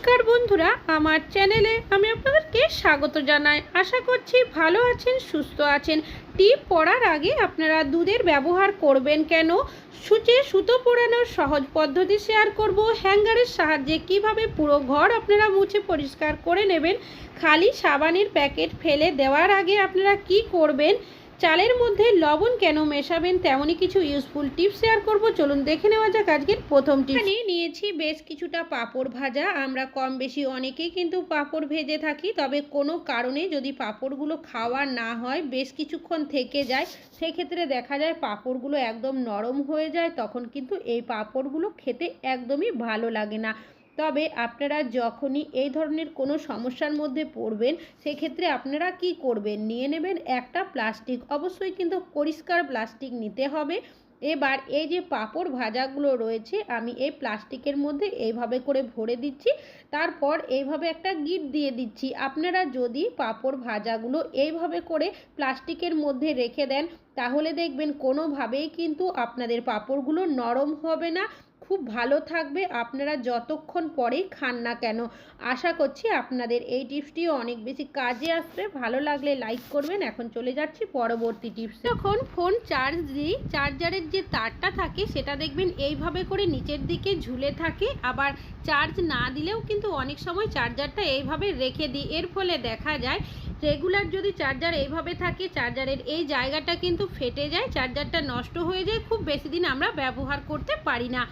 নমস্কার বন্ধুরা আমার চ্যানেলে আমি আপনাদেরকে স্বাগত জানাই। আশা করছি ভালো আছেন, সুস্থ আছেন। টিপ পরার আগে আপনারা দুধের ব্যবহার করবেন কেন? সূচে সুতো পরানোর সহজ পদ্ধতি শেয়ার করব। হ্যাঙ্গারের সাহায্যে কীভাবে পুরো ঘর আপনারা মুছে পরিষ্কার করে নেবেন? খালি সাবানের প্যাকেট ফেলে দেওয়ার আগে আপনারা কি করবেন? চালের মধ্যে লবণ কেন মেশাবেন তেমনই কিছু ইউজফুল টিপস শেয়ার করব। চলুন দেখে নেওয়া যাক আজকের প্রথম টিপস নিয়েছি বেশ কিছুটা পাঁপড় ভাজা। আমরা কম বেশি অনেকেই কিন্তু পাঁপড় ভেজে থাকি, তবে কোনো কারণে যদি পাঁপড়গুলো খাওয়া না হয়, বেশ কিছুক্ষণ থেকে যায়, সেক্ষেত্রে দেখা যায় পাঁপড়গুলো একদম নরম হয়ে যায়, তখন কিন্তু এই পাঁপড়গুলো খেতে একদমই ভালো লাগে না। তবে আপনারা যখনই এই ধরনের কোনো সমস্যার মধ্যে পড়বেন, সেক্ষেত্রে আপনারা কি করবেন? নিয়ে নেবেন একটা প্লাস্টিক। অবশ্যই কিন্তু পরিষ্কার প্লাস্টিক নিতে হবে। এবার এই যে পাঁপড় ভাজাগুলো রয়েছে, আমি এই প্লাস্টিকের মধ্যে এইভাবে করে ভরে দিচ্ছি। তারপর এইভাবে একটা গিট দিয়ে দিচ্ছি। আপনারা যদি পাঁপড় ভাজাগুলো এইভাবে করে প্লাস্টিকের মধ্যে রেখে দেন, তাহলে দেখবেন কোনোভাবেই কিন্তু আপনাদের পাঁপড়গুলো নরম হবে না। খুব ভালো থাকবে। আপনারা যতক্ষণ পরেই খান না কেন, আশা করছি আপনাদের এই টিপসটিও অনেক বেশি কাজে আসবে। ভালো লাগলে লাইক করবেন। এখন চলে যাচ্ছি পরবর্তী টিপস। যখন ফোন চার্জ দিই চার্জারের যে তারটা থাকে, সেটা দেখবেন এইভাবে করে নিচের দিকে ঝুলে থাকে। আবার চার্জ না দিলেও কিন্তু অনেক সময় চার্জারটা এইভাবে রেখে দিই। এর ফলে দেখা যায় রেগুলার যদি চার্জার এইভাবে থাকে চার্জারের এই জায়গাটা কিন্তু ফেটে যায় চার্জারটা নষ্ট হয়ে যায়। খুব বেশি দিন আমরা ব্যবহার করতে পারি না।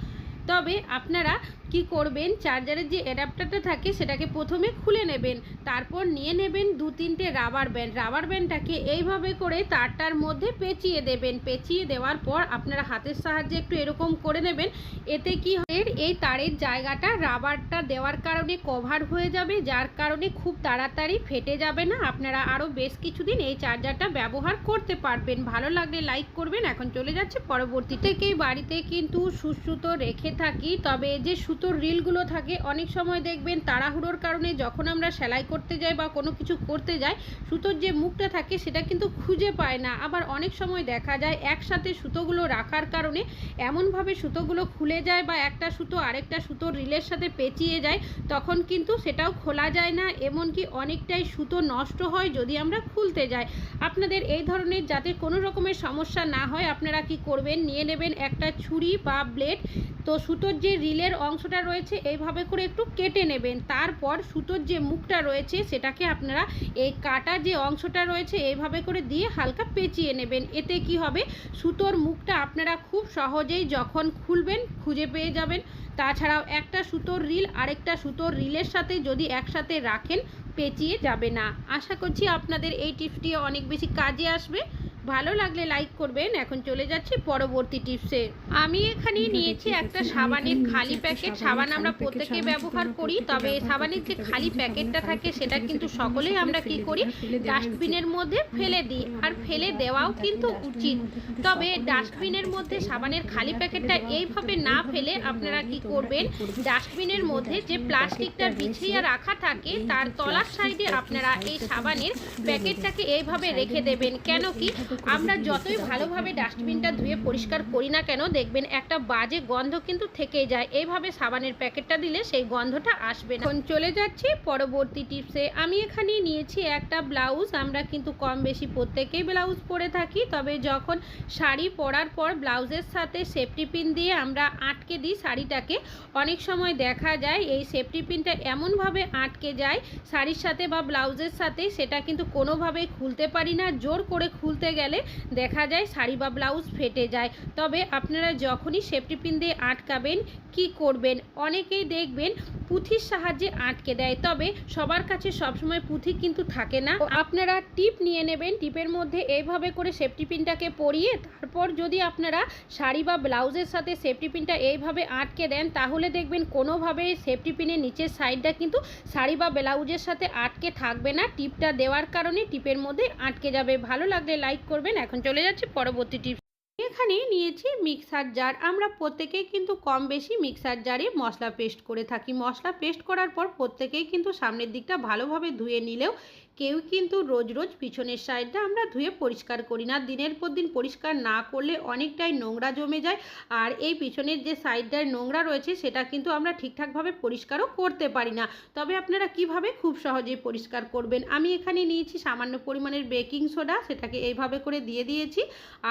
তবে আপনারা কি করবেন? চার্জারের যে অ্যাডাপ্টারটা থাকে, সেটাকে প্রথমে খুলে নেবেন। তারপর নিয়ে নেবেন দু তিনটে রাবার ব্যান্ড রাবার ব্যান্ডটাকে এইভাবে করে তারটার মধ্যে পেঁচিয়ে দেবেন। পেঁচিয়ে দেওয়ার পর আপনারা হাতের সাহায্যে একটু এরকম করে নেবেন। এতে কি হয়, এই তারের জায়গাটা রাবারটা দেওয়ার কারণে কভার হয়ে যাবে, যার কারণে খুব তাড়াতাড়ি ফেটে যাবে না। আপনারা আরও বেশ কিছুদিন এই চার্জারটা ব্যবহার করতে পারবেন। ভালো লাগলে লাইক করবেন। এখন চলে যাচ্ছে পরবর্তী। থেকেই বাড়িতে কিন্তু সুসুতো রেখে থাকি, তবে যে সুতোর রিলগুলো থাকে, অনেক সময় দেখবেন তাড়াহুড়োর কারণে যখন আমরা সেলাই করতে যাই বা কোনো কিছু করতে যাই, সুতোর যে মুখটা থাকে সেটা কিন্তু খুঁজে পায় না। আবার অনেক সময় দেখা যায় একসাথে সুতোগুলো রাখার কারণে এমনভাবে সুতোগুলো খুলে যায় বা একটা সুতো আরেকটা সুতোর রিলের সাথে পেঁচিয়ে যায়, তখন কিন্তু সেটাও খোলা যায় না। এমনকি অনেকটাই সুতো নষ্ট হয় যদি আমরা খুলতে যাই। আপনাদের এই ধরনের যাতে কোনো রকমের সমস্যা না হয়, আপনারা কি করবেন? নিয়ে নেবেন একটা ছুরি বা ব্লেড। তো সুতোর যে রিলের অংশটা রয়েছে, এইভাবে করে একটু কেটে নেবেন। তারপর সুতোর যে মুখটা রয়েছে, সেটাকে আপনারা এই কাটা যে অংশটা রয়েছে, এইভাবে করে দিয়ে হালকা পেঁচিয়ে নেবেন। এতে কি হবে? সুতোর মুখটা আপনারা খুব সহজেই যখন খুলবেন, খুঁজে পেয়ে যাবেন। তাছাড়াও একটা সুতোর রিল, আরেকটা সুতোর রিলের সাথে যদি একসাথে রাখেন, পেঁচিয়ে যাবে না। আশা করছি আপনাদের এই টিপসটি অনেক বেশি কাজে আসবে। ভালো লাগলে লাইক করবেন। এখন চলে যাচ্ছি পরবর্তী টিপসে আমি এখানে নিয়েছি একটা সাবানের খালি প্যাকেট সাবান আমরা প্রত্যেকে ব্যবহার করি তবে সাবানের যে খালি প্যাকেটটা থাকে সেটা কিন্তু সকলেই আমরা কি করি? ডাস্টবিনের মধ্যে ফেলে দিই আর ফেলে দেওয়াও কিন্তু উচিত। তবে ডাস্টবিনের মধ্যে সাবানের খালি প্যাকেটটা এইভাবে না ফেলে আপনারা কি করবেন? ডাস্টবিনের মধ্যে যে প্লাস্টিকটা বিছিয়ে রাখা থাকে তার তলার সাইডে আপনারা এই সাবানের প্যাকেটটাকে এইভাবে রেখে দেবেন কেন কি আমরা যতই ভালোভাবে ডাস্টবিনটা ধুয়ে পরিষ্কার করি না কেন দেখবেন একটা বাজে গন্ধ কিন্তু থেকেই যায়। এইভাবে সাবানের প্যাকেটটা দিলে সেই গন্ধটা আসবে না। এখন চলে যাচ্ছি পরবর্তী টিপসে। আমি এখানে নিয়েছি একটা ব্লাউজ। আমরা কিন্তু কম বেশি প্রত্যেকেই ব্লাউজ পরে থাকি। তবে যখন শাড়ি পরার পর ব্লাউজের সাথে সেফটি পিন দিয়ে আমরা আটকে দিই শাড়িটাকে অনেক সময় দেখা যায় এই সেফটি পিনটা এমনভাবে আটকে যায় শাড়ির সাথে বা ব্লাউজের সাথে সেটা কিন্তু কোনোভাবেই খুলতে পারি না। জোর করে খুলতে গেলে দেখা যায় শাড়ি বা ব্লাউজ ফেটে যায়। তবে আপনারা যখনই সেফটি পিন দিয়ে আটকাবেন, কি করবেন? অনেকেই দেখবেন পুঁথির সাহায্যে আটকে দেয়। তবে সবার কাছে সবসময় পুঁথি কিন্তু থাকে না। আপনারা টিপ নিয়ে নেবেন, টিপের মধ্যে এইভাবে করে সেফটি পিনটাকে পরিয়ে তারপর যদি আপনারা শাড়ি বা ব্লাউজের সাথে সেফটি পিনটা এইভাবে আটকে দেন, তাহলে দেখবেন কোনোভাবে সেফটি পিনের নিচের সাইডটা কিন্তু শাড়ি বা ব্লাউজের সাথে আটকে থাকবে না। টিপটা দেওয়ার কারণে টিপের মধ্যে আটকে যাবে। ভালো লাগলে লাইক করবেন, এখন চলে যাচ্ছি পরবর্তী টিপস। এখানে নিয়েছি মিক্সার জার। আমরা প্রত্যেকেই কিন্তু কম বেশি মিক্সার জারে মশলা পেস্ট করে থাকি। মশলা পেস্ট করার পর প্রত্যেকেই কিন্তু সামনের দিকটা ভালোভাবে ধুয়ে নিলেও কেউ কিন্তু রোজ রোজ পিছনের সাইডটা আমরা ধুয়ে পরিষ্কার করি না। দিনের পর দিন পরিষ্কার না করলে অনেকটাই নোংরা জমে যায়। আর এই পিছনের যে সাইডটায় নোংরা রয়েছে, সেটা কিন্তু আমরা ঠিকঠাকভাবে পরিষ্কারও করতে পারি না। তবে আপনারা কীভাবে খুব সহজেই পরিষ্কার করবেন? আমি এখানে নিয়েছি সামান্য পরিমাণের বেকিং সোডা, সেটাকে এইভাবে করে দিয়ে দিয়েছি।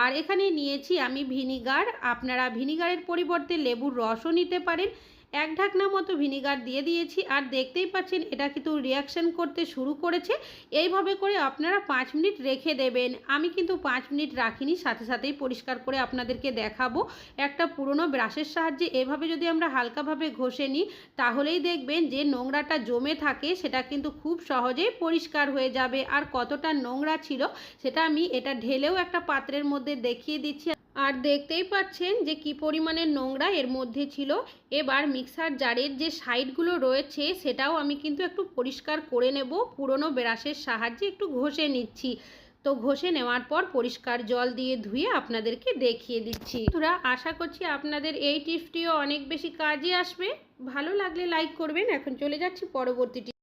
আর এখানে নিয়েছি আমি ভিনিগার। আপনারা ভিনিগারের পরিবর্তে লেবুর রসও নিতে পারেন। এক ঢাকনা মতো ভিনিগার দিয়ে দিয়েছি আর দেখতেই পাচ্ছেন এটা কিন্তু রিয়াকশন করতে শুরু করেছে। এইভাবে করে আপনারা পাঁচ মিনিট রেখে দেবেন। আমি কিন্তু পাঁচ মিনিট রাখিনি, সাথে সাথেই পরিষ্কার করে আপনাদেরকে দেখাবো। একটা পুরনো ব্রাশের সাহায্যে এভাবে যদি আমরা হালকাভাবে ঘষে নিই, তাহলেই দেখবেন যে নোংরাটা জমে থাকে, সেটা কিন্তু খুব সহজেই পরিষ্কার হয়ে যাবে। আর কতটা নোংরা ছিল, সেটা আমি এটা ঢেলেও একটা পাত্রের মধ্যে দেখিয়ে দিচ্ছি। আর দেখতেই পাচ্ছেন যে কি পরিমাণে নোংরা এর মধ্যে ছিল। এবার মিক্সার জারের যে সাইডগুলো রয়েছে সেটাও আমি কিন্তু একটু পরিষ্কার করে নেব। পুরনো ব্রাশের সাহায্যে একটু ঘষে নিচ্ছি। তো ঘষে নেওয়ার পর পরিষ্কার জল দিয়ে ধুয়ে আপনাদেরকে দেখিয়ে দিচ্ছি। তোরা আশা করছি আপনাদের এই টিপসটিও অনেক বেশি কাজে আসবে। ভালো লাগলে লাইক করবেন। এখন চলে যাচ্ছি পরবর্তী টিপ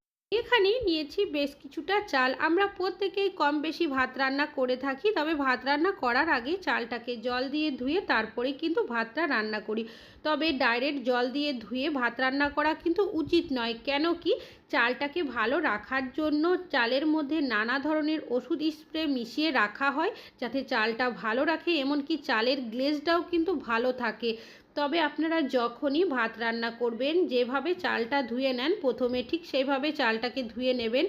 এখানে নিয়েছি বেশ কিছুটা চাল। আমরা প্রত্যেকেই কম বেশি ভাত রান্না করে থাকি, তবে ভাত রান্না করার আগে চালটাকে জল দিয়ে ধুয়ে তারপরে কিন্তু ভাতটা রান্না করি। তবে ডাইরেক্ট জল দিয়ে ধুয়ে ভাত রান্না করা কিন্তু উচিত নয়। কেন কি চালটাকে ভালো রাখার জন্য চালের মধ্যে নানা ধরনের ওষুধ স্প্রে মিশিয়ে রাখা হয় যাতে চালটা ভালো রাখে, এমনকি চালের গ্লেজটাও কিন্তু ভালো থাকে। তবে আপনারা যখনই ভাত রান্না করবেন, যেভাবে চালটা ধুয়ে নেন, প্রথমে ঠিক সেইভাবে চালটাকে ধুয়ে নেবেন।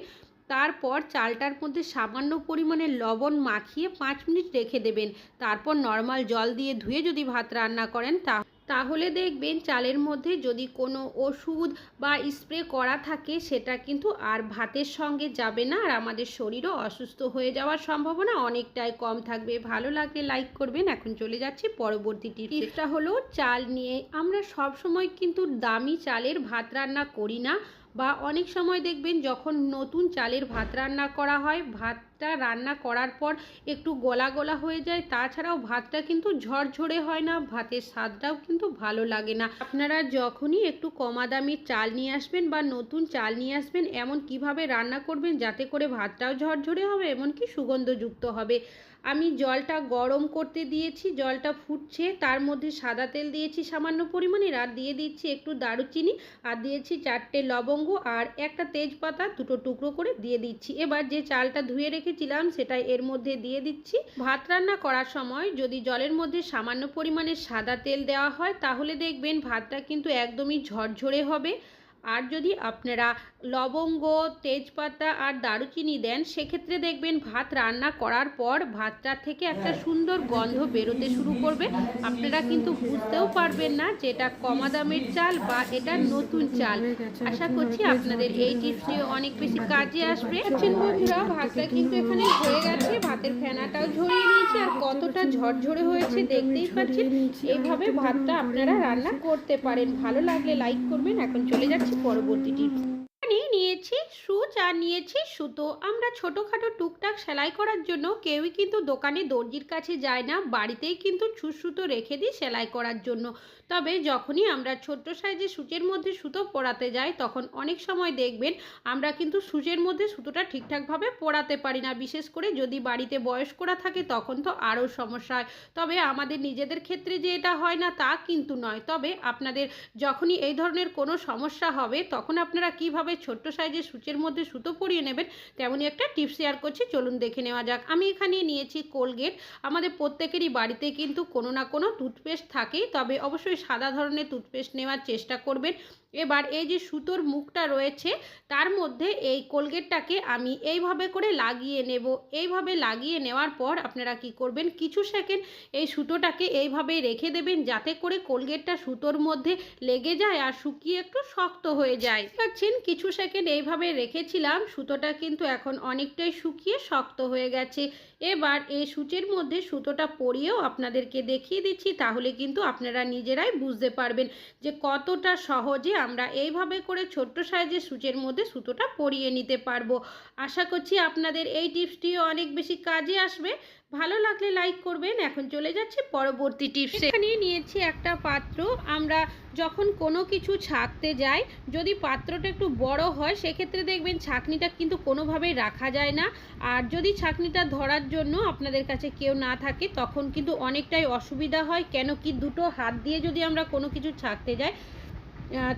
তারপর চালটার মধ্যে সামান্য পরিমাণে লবণ মাখিয়ে পাঁচ মিনিট রেখে দেবেন। তারপর নর্মাল জল দিয়ে ধুয়ে যদি ভাত রান্না করেন তা তাহলে দেখবেন চালের মধ্যে যদি কোনো ওষুধ বা স্প্রে করা থাকে, সেটা কিন্তু আর ভাতের সঙ্গে যাবে না আর আমাদের শরীরও অসুস্থ হয়ে যাওয়ার সম্ভাবনা অনেকটাই কম থাকবে। ভালো লাগলে লাইক করবেন। এখন চলে যাচ্ছি পরবর্তী টিপসটা হলো, চাল নিয়ে আমরা সব সময় কিন্তু দামি চালের ভাত রান্না করি না বা অনেক সময় দেখবেন যখন নতুন চালের ভাত রান্না করা হয় ভাতটা রান্না করার পর একটু গলা গলা হয়ে যায়, তাছাড়াও ভাতটা কিন্তু ঝরঝরে হয় না, ভাতের স্বাদটাও কিন্তু ভালো লাগে না। আপনারা যখনই একটু কমা দামির চাল নিয়ে আসবেন বা নতুন চাল নিয়ে আসবেন, এমন কীভাবে রান্না করবেন যাতে করে ভাতটাও ঝরঝরে হবে, এমনকি সুগন্ধযুক্ত হবে? আমি জলটা গরম করতে দিয়েছি, জলটা ফুটছে, তার মধ্যে সাদা তেল দিয়েছি সামান্য পরিমাণে, আর দিয়ে দিচ্ছি একটু দারুচিনি, আর দিয়েছি চারটে লবঙ্গ, আর একটা তেজপাতা দুটো টুকরো করে দিয়ে দিচ্ছি। এবার যে চালটা ধুয়ে রেখেছিলাম সেটাই এর মধ্যে দিয়ে দিচ্ছি। ভাত রান্না করার সময় যদি জলের মধ্যে সামান্য পরিমাণে সাদা তেল দেওয়া হয়, তাহলে দেখবেন ভাতটা কিন্তু একদমই ঝরঝরে হবে। আর যদি আপনারা লবঙ্গ তেজপাতা আর দারুচিনি দেন সেক্ষেত্রে দেখবেন ভাত রান্না করার পর ভাতটা থেকে একটা সুন্দর গন্ধ বেরোতে শুরু করবে। আপনারা কিন্তু বুঝতেও পারবেন না যে এটা কমা দামের চাল বা এটা নতুন চাল। আশা করছি আপনাদের এই টিপসটি অনেক বেশি কাজে আসবে। আছেন বন্ধুরা ভাতটা কিন্তু এখানে হয়ে গেছে। ভাতের ফেনাটাও ঝরিয়ে নিয়েছি আর কতটা ঝরঝরে হয়েছে দেখতেই পাচ্ছেন। এইভাবে ভাতটা আপনারা রান্না করতে পারেন। ভালো লাগলে লাইক করবেন। এখন চলে যাচ্ছি পরবর্তী টিপস নিয়েছি সুচ আর নিয়েছি সুতো। আমরা ছোটোখাটো টুকটাক সেলাই করার জন্য কেউই কিন্তু দোকানে দর্জির কাছে যায় না। বাড়িতেই কিন্তু সুতো রেখে দিই সেলাই করার জন্য। তবে যখনই আমরা ছোট্ট সাইজে সূচের মধ্যে সুতো পরাতে যাই, তখন অনেক সময় দেখবেন আমরা কিন্তু সূচের মধ্যে সুতোটা ঠিকঠাকভাবে পরাতে পারি না। বিশেষ করে যদি বাড়িতে বয়স্করা থাকে, তখন তো আরও সমস্যা হয়। তবে আমাদের নিজেদের ক্ষেত্রে যে এটা হয় না, তা কিন্তু নয়। তবে আপনাদের যখনই এই ধরনের কোনো সমস্যা হবে, তখন আপনারা কীভাবে ছোট্ট সাইজের সূচের মধ্যে সুতো পরিয়ে নেবেন, তেমনই একটা টিপস শেয়ার করছি। চলুন দেখে নেওয়া যাক। আমি এখানে নিয়েছি কোলগেট। আমাদের প্রত্যেকেরই বাড়িতে কিন্তু কোনো না কোনো টুথপেস্ট থাকেই, তবে অবশ্যই সাদা ধরনের টুথপেস্ট নেওয়ার চেষ্টা করবেন। এবার এই যে সুতোর মুখটা রয়েছে, তার মধ্যে এই কোলগেটটাকে আমি এইভাবে করে লাগিয়ে নেব। এইভাবে লাগিয়ে নেওয়ার পর আপনারা কি করবেন, কিছু সেকেন্ড এই সুতোটাকে এইভাবে রেখে দেবেন যাতে করে কোলগেটটা সুতোর মধ্যে লেগে যায় আর শুকিয়ে একটু শক্ত হয়ে যায়। পাচ্ছেন কিছু সেকেন্ড এইভাবে রেখেছিলাম, সুতোটা কিন্তু এখন অনেকটাই শুকিয়ে শক্ত হয়ে গেছে। এবার এই সূচের মধ্যে সুতোটা পরিয়েও আপনাদেরকে দেখিয়ে দিচ্ছি, তাহলে কিন্তু আপনারা নিজেরাই বুঝতে পারবেন যে কতটা সহজে আমরা এইভাবে করে ছোট্ট সাইজের সূচের মধ্যে সুতোটা পরিয়ে নিতে পারব। আশা করছি আপনাদের এই টিপসটিও অনেক বেশি কাজে আসবে। ভালো লাগলে লাইক করবেন। এখন চলে যাচ্ছি পরবর্তী টিপস। এখানে নিয়েছি একটা পাত্র। আমরা যখন কোনো কিছু ছাকতে যাই, যদি পাত্রটা একটু বড় হয়, সেক্ষেত্রে দেখবেন ছাকনিটা কিন্তু কোনোভাবেই রাখা যায় না। আর যদি ছাকনিটা ধরার জন্য আপনাদের কাছে কেউ না থাকে, তখন কিন্তু অনেকটাই অসুবিধা হয়। কেন কি দুটো হাত দিয়ে যদি আমরা কোনো কিছু ছাকতে যাই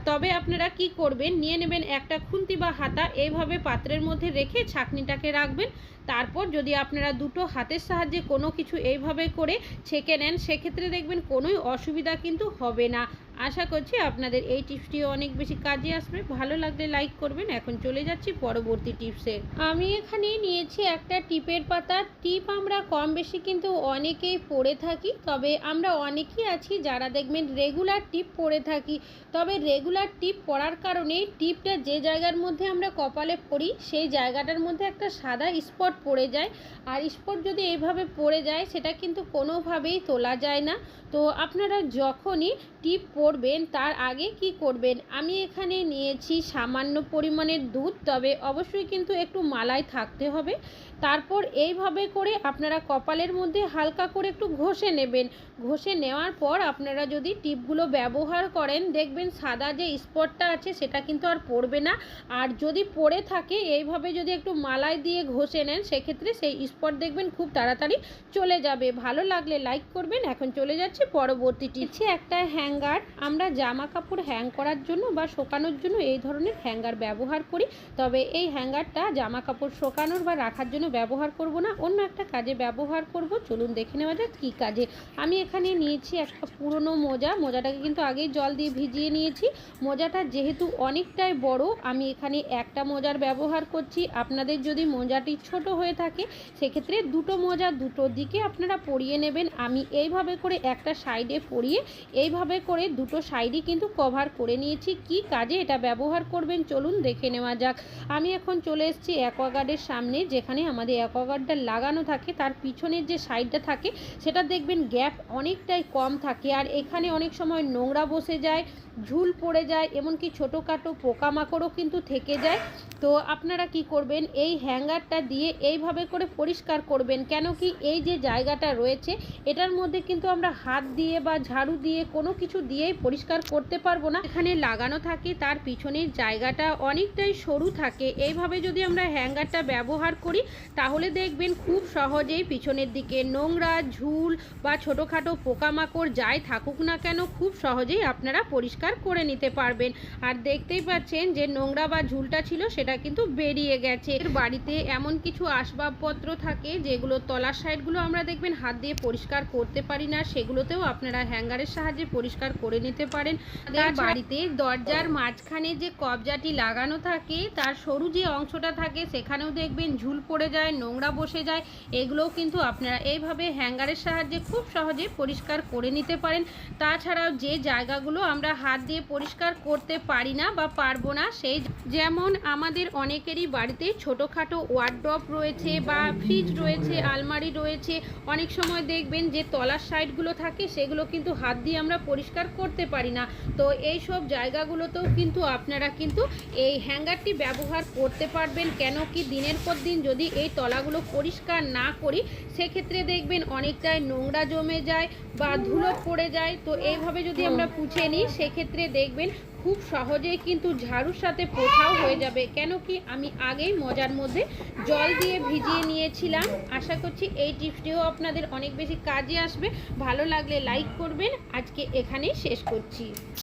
তবে আপনারা কি করবেন? নিয়ে নেবেন একটা খুন্তি বা হাতা, এইভাবে পাত্রের মধ্যে রেখে ছাকনিটাকে রাখবেন। তারপর যদি আপনারা দুটো হাতের সাহায্যে কোনো কিছু এইভাবে করে ছেঁকে নেন, সেক্ষেত্রে দেখবেন কোনোই অসুবিধা কিন্তু হবে না। আশা করছি আপনাদের এই টিপসটিও অনেক বেশি কাজে আসবে। ভালো লাগলে লাইক করবেন। এখন চলে যাচ্ছি পরবর্তী টিপসে। আমি এখানে নিয়েছি একটা টিপের পাতা। টিপ আমরা কম বেশি কিন্তু অনেকেই পড়ে থাকি, তবে আমরা অনেকেই আছি যারা দেখবেন রেগুলার টিপ পরে থাকি। তবে রেগুলার টিপ পড়ার কারণে টিপটা যে জায়গার মধ্যে আমরা কপালে পড়ি, সেই জায়গাটার মধ্যে একটা সাদা স্পট পড়ে যায়। আর স্পট যদি এইভাবে পড়ে যায়, সেটা কিন্তু কোনোভাবেই তোলা যায় না। তো আপনারা যখনই টিপ পরবেন তার আগে কি করবেন? আমি এখানে নিয়েছি সামান্য পরিমাণের দুধ, তবে অবশ্যই কিন্তু একটু মালাই থাকতে হবে। তারপর এইভাবে করে আপনারা কপালের মধ্যে হালকা করে একটু ঘষে নেবেন। ঘষে নেওয়ার পর আপনারা যদি টিপগুলো ব্যবহার করেন, দেখবেন সাদা যে স্পটটা আছে সেটা কিন্তু আর পড়বে না। আর যদি পড়ে থাকে, এইভাবে যদি একটু মালাই দিয়ে ঘষে নেন, সেক্ষেত্রে সেই স্পট দেখবেন খুব তাড়াতাড়ি চলে যাবে। ভালো লাগলে লাইক করবেন। এখন চলে যাচ্ছে পরবর্তী টিপসে। একটা হ্যাঙ্গার। আমরা জামা কাপড় হ্যাং করার জন্য বা শোকানোর জন্য এই ধরনের হ্যাঙ্গার ব্যবহার করি। তবে এই হ্যাঙ্গারটা জামা কাপড় শোকানোর বা রাখার জন্য ব্যবহার করব না। অন্য একটা কাজে ব্যবহার করব। চলুন দেখে নেওয়া যাক কী কাজে। আমি এখানে নিয়েছি একটা পুরনো মোজা। মোজাটাকে কিন্তু আগেই জল দিয়ে ভিজিয়ে নিয়েছি। মোজাটা যেহেতু অনেকটাই বড়, আমি এখানে একটা মোজার ব্যবহার করছি। আপনাদের যদি মোজাটি ছোট হয়ে থাকে, সেক্ষেত্রে দুটো মোজা দুটো দিকে আপনারা পরিয়ে নেবেন। আমি এইভাবে করে একটা সাইডে পরিয়ে, এইভাবে করে দুটো সাইডই কিন্তু কভার করে নিয়েছি। কি কাজে এটা ব্যবহার করবেন? চলুন দেখে নেওয়া যাক। আমি এখন চলে এসেছি অ্যাকোয়াগার্ডের সামনে, যেখানে আমাদের অ্যাকোয়াগার্ডটা লাগানো থাকে। তার পিছনের যে সাইডটা থাকে, সেটা দেখবেন গ্যাপ অনেকটাই কম থাকে। আর এখানে অনেক সময় নোংরা বসে যায়। ঝুল পড়ে যায়, এমনকি ছোটোখাটো পোকামাকড়ও কিন্তু থেকে যায়। তো আপনারা কি করবেন? এই হ্যাঙ্গারটা দিয়ে এইভাবে করে পরিষ্কার করবেন। কেন কি এই যে জায়গাটা রয়েছে, এটার মধ্যে কিন্তু আমরা হাত দিয়ে বা ঝাড়ু দিয়ে কোনো কিছু দিয়েই পরিষ্কার করতে পারব না। এখানে লাগানো থাকে, তার পিছনের জায়গাটা অনেকটাই সরু থাকে। এইভাবে যদি আমরা হ্যাঙ্গারটা ব্যবহার করি, তাহলে দেখবেন খুব সহজেই পিছনের দিকে নোংরা, ঝুল বা ছোটোখাটো পোকামাকড় যাই থাকুক না কেন, খুব সহজেই আপনারা পরিষ্কার করে নিতে পারবেন। আর দেখতেই পাচ্ছেন যে নোংরা বা ঝুলটা ছিল সেটা কিন্তু বেরিয়ে গেছে। এর বাড়িতে এমন কিছু আসবাবপত্র থাকে যেগুলো তলার সাইডগুলো আমরা দেখবেন হাত দিয়ে পরিষ্কার করতে পারি না। সেগুলোতেও আপনারা হ্যাঙ্গারের সাহায্যে পরিষ্কার করে নিতে পারেন। তার বাড়িতে দরজার মাঝখানে যে কবজাটি লাগানো থাকে তার সরু যে অংশটা থাকে সেখানেও দেখবেন ঝুল পড়ে যায় নোংরা বসে যায়। এগুলোও কিন্তু আপনারা এইভাবে হ্যাঙ্গারের সাহায্যে খুব সহজে পরিষ্কার করে নিতে পারেন। তাছাড়াও যে জায়গাগুলো আমরা হাত দিয়ে পরিষ্কার করতে পারি না বা পারব না সেই যেমন আমাদের অনেকেরই বাড়িতে ছোটোখাটো ওয়ার্ড্রপ রয়েছে বা ফ্রিজ রয়েছে আলমারি রয়েছে অনেক সময় দেখবেন যে তলার সাইডগুলো থাকে সেগুলো কিন্তু হাত দিয়ে আমরা পরিষ্কার করতে পারি না। তো এই সব জায়গাগুলোতেও কিন্তু আপনারা কিন্তু এই হ্যাঙ্গারটি ব্যবহার করতে পারবেন কেন কি দিনের পর দিন যদি এই তলাগুলো পরিষ্কার না করি সেক্ষেত্রে দেখবেন অনেকটাই নোংরা জমে যায় বা ধুলো পড়ে যায়। তো এইভাবে যদি আমরা পুছে নিই সেক্ষেত্রে দেখবেন খুব সহজেই কিন্তু ঝাড়ুর সাথে পোছাও হয়ে যাবে। কেন কি আমি আগেই মজার মধ্যে জল দিয়ে ভিজিয়ে নিয়েছিলাম। আশা করছি এই টিপসটিও আপনাদের অনেক বেশি কাজে আসবে। ভালো লাগলে লাইক করবেন। আজকে এখানেই শেষ করছি।